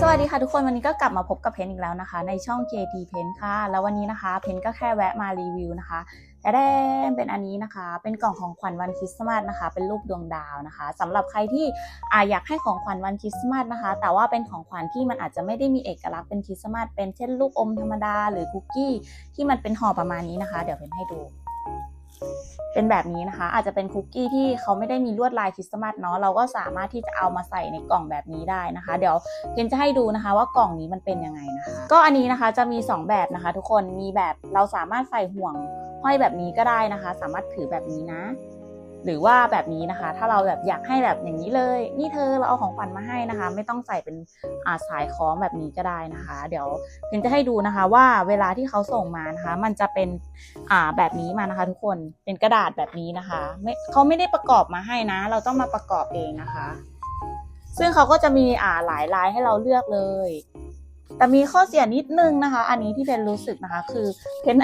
สวัสดีค่ะทุกคนวันนี้ก็กลับมาพบกับเพนอีกแล้วนะคะ ในช่อง JT Pen ค่ะ แล้ววันนี้นะคะ เพนก็แค่แวะมารีวิวนะคะแต่แดนเป็นอันนี้นะคะ เป็นกล่องของขวัญวันคริสต์มาสนะคะ เป็นรูปดวงดาวนะคะสำหรับใครที่อาอยากให้ของขวัญวันคริสต์มาสนะคะ แต่ว่าเป็นของขวัญที่มันอาจจะไม่ได้มีเอกลักษณ์เป็นคริสต์มาสเป็นเช่นลูกอมธรรมดาหรือคุกกี้ที่มันเป็นห่อประมาณนี้นะคะ เดี๋ยวเพนให้ดู เป็นแบบนี้นะคะ อาจจะเป็นคุกกี้ที่เขาไม่ได้มีลวดลายคริสต์มาสเนาะเราก็สามารถที่จะเอามาใส่ในกล่องแบบนี้ได้นะคะ เดี๋ยวเพนจะให้ดูนะคะว่ากล่องนี้มันเป็นยังไงนะคะ ก็อันนี้นะคะจะมี 2 แบบนะคะ ทุกคนมีแบบเราสามารถใส่ห่วงห้อยแบบนี้ก็ได้นะคะ สามารถถือแบบนี้นะ หรือว่าแบบนี้นะคะ ถ้าเราแบบอยากให้แบบอย่างนี้เลย นี่เธอเราเอาของขวัญมาให้นะคะ ไม่ต้องใส่เป็นอาสายคล้องแบบนี้ก็ได้นะคะ เดี๋ยวเพนจะให้ดูนะคะ ว่าเวลาที่เขาส่งมานะคะ มันจะเป็นอ่าแบบนี้มานะคะ ทุกคนเป็นกระดาษแบบนี้นะคะไม่เขาไม่ได้ประกอบมาให้นะ เราต้องมาประกอบเองนะคะ ซึ่งเขาก็จะมีอ่าหลายลายให้เราเลือกเลย แต่มีข้อเสียนิดนึงนะคะ อันนี้ที่เพนรู้สึกนะคะ คือเพน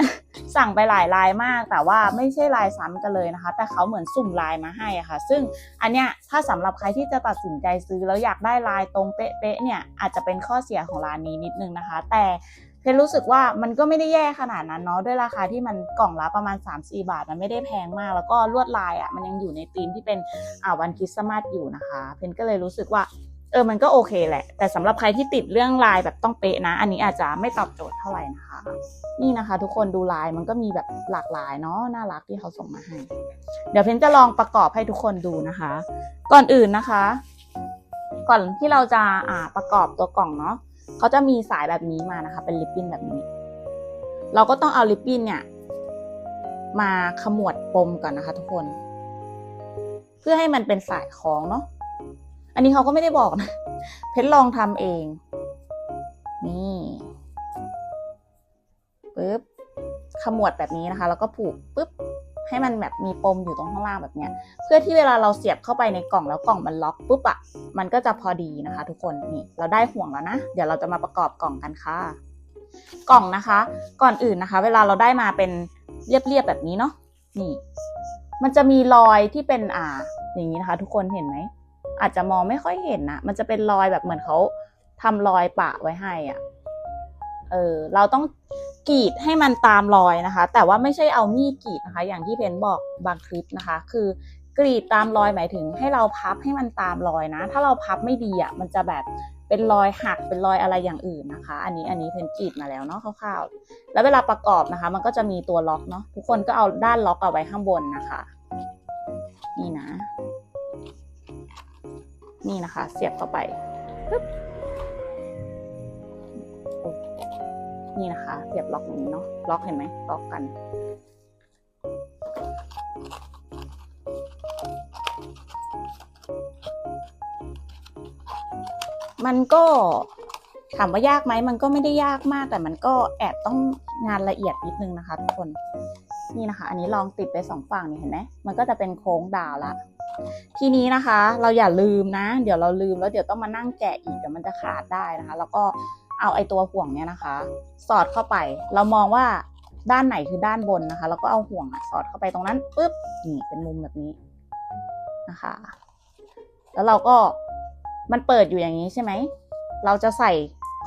สั่งไปหลายลายมาก แต่ว่าไม่ใช่ลายซ้ำกันเลยนะคะ แต่เขาเหมือนสุ่มลายมาให้อะค่ะ ซึ่งอันเนี้ยถ้าสำหรับใครที่จะตัดสินใจซื้อแล้วอยากได้ลายตรงเป๊ะๆเนี่ยอาจจะเป็นข้อเสียของร้านนี้นิดนึงนะคะ แต่เพนรู้สึกว่ามันก็ไม่ได้แย่ขนาดนั้นเนาะด้วยราคาที่มันกล่องละประมาณ 3-4 บาท มันไม่ได้แพงมาก แล้วก็ลวดลายอะมันยังอยู่ในธีมที่เป็นอ่าวันคริสต์มาสอยู่นะคะ เพนก็เลยรู้สึกว่า เออมันก็โอเคแหละ แต่สำหรับใครที่ติดเรื่องลายแบบต้องเป๊ะนะ อันนี้อาจจะไม่ตอบโจทย์เท่าไหร่นะคะ นี่นะคะ ทุกคนดูลายมันก็มีแบบหลากหลายเนาะน่ารักที่เขาส่งมาให้ เดี๋ยวเพนจะลองประกอบให้ทุกคนดูนะคะ ก่อนอื่นนะคะ ก่อนที่เราจะอ่าประกอบตัวกล่องเนาะเขาจะมีสายแบบนี้มานะคะ เป็นลิปบิ้นแบบนี้ เราก็ต้องเอาลิปบิ้นเนี่ย มาขมวดปมก่อนนะคะ ทุกคน เพื่อให้มันเป็นสายคล้องเนาะ อันนี้เขาก็ไม่ได้บอกนะ เพชรลองทำเอง นี่ปึ๊บขมวดแบบนี้นะคะ แล้วก็ผูกปึ๊บให้มันแบบมีปมอยู่ตรงข้างล่างแบบเนี้ย เพื่อที่เวลาเราเสียบเข้าไปในกล่องแล้วกล่องมันล็อกปุ๊บอะมันก็จะพอดีนะคะ ทุกคนนี่เราได้ห่วงแล้วนะ เดี๋ยวเราจะมาประกอบกล่องกันค่ะ กล่องนะคะ ก่อนอื่นนะคะ เวลาเราได้มาเป็นเรียบๆแบบนี้เนาะนี่ มันจะมีรอยที่เป็นอ่า อย่างนี้นะคะ ทุกคนเห็นไหม อาจจะมองไม่ค่อยเห็นนะมันจะเป็นรอยแบบเหมือนเขาทำรอยปะไว้ให้อะ่ะ เออ เราต้องกรีดให้มันตามรอยนะคะ แต่ว่าไม่ใช่เอามีดกรีดนะคะ อย่างที่เพนบอกบางคลิปนะคะ คือกรีดตามรอยหมายถึง ให้เราพับให้มันตามรอยนะ ถ้าเราพับไม่ดีอะ่ะ มันจะแบบเป็นรอยหักเป็นรอยอะไรอย่างอื่นนะคะ อันนี้อันนี้เพนกรีดมาแล้วเนาะคร่าวๆ แล้วเวลาประกอบนะคะ มันก็จะมีตัวล็อกเนาะ ทุกคนก็เอาด้านล็อกเอาไว้ข้างบนนะคะ นี่นะ นี่นะคะ เสียบเข้าไปนี่นะคะ เสียบล็อกนี้เนาะล็อกเห็นไหมล็อกกัน มันก็ถามว่ายากไหมมันก็ไม่ได้ยากมากแต่มันก็แอบต้องงานละเอียดนิดนึงนะคะทุกคนนี่นะคะ อันนี้ลองติดไปสองฝั่งนี่เห็นไหมมันก็จะเป็นโค้งดาวละ ทีนี้นะคะ เราอย่าลืมนะ เดี๋ยวเราลืมแล้วเดี๋ยวต้องมานั่งแกะอีกเดี๋ยวมันจะขาดได้นะคะ แล้วก็เอาไอตัวห่วงเนี่ยนะคะ สอดเข้าไป เรามองว่าด้านไหนคือด้านบนนะคะ แล้วก็เอาห่วงอะสอดเข้าไปตรงนั้นปุ๊บนี่เป็นมุมแบบนี้นะคะ แล้วเราก็มันเปิดอยู่อย่างนี้ใช่ไหม เราจะใส่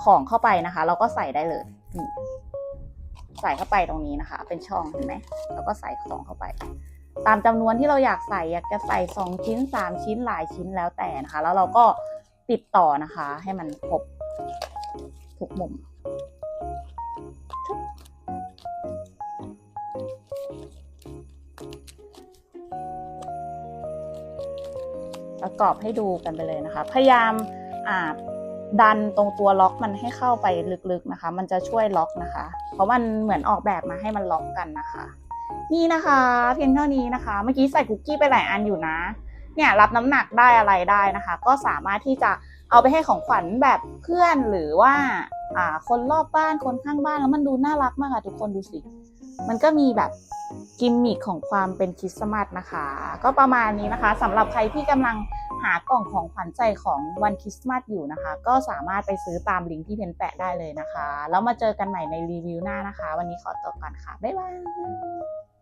ของเข้าไปนะคะ เราก็ใส่ได้เลยใส่เข้าไปตรงนี้นะคะ เป็นช่องเห็นไหมแล้วก็ใส่ของเข้าไป ตามจำนวนที่เราอยากใส่อยากจะใส่สองชิ้นสามชิ้นหลายชิ้นแล้วแต่นะคะ แล้วเราก็ติดต่อนะคะ ให้มันครบทุกมุมประกอบให้ดูกันไปเลยนะคะ พยายามอ่าดันตรงตัวล็อกมันให้เข้าไปลึกๆนะคะ มันจะช่วยล็อกนะคะ เพราะมันเหมือนออกแบบมาให้มันล็อกกันนะคะ นี่นะคะ เพียงเท่านี้นะคะ เมื่อกี้ใส่คุกกี้ไปหลายอันอยู่นะ เนี่ยรับน้ำหนักได้อะไรได้นะคะ ก็สามารถที่จะเอาไปให้ของขวัญแบบเพื่อนหรือว่าอ่าคนรอบบ้านคนข้างบ้านแล้วมันดูน่ารักมากค่ะทุกคนดูสิ มันก็มีแบบกิมมิคของความเป็นคริสต์มาสนะคะ ก็ประมาณนี้นะคะสำหรับใครที่กำลังหากล่องของขวัญใจของวันคริสต์มาสอยู่นะคะ ก็สามารถไปซื้อตามลิงก์ที่เพนแปะได้เลยนะคะ แล้วมาเจอกันใหม่ในรีวิวหน้านะคะ วันนี้ขอตัวก่อนค่ะ บ๊ายบาย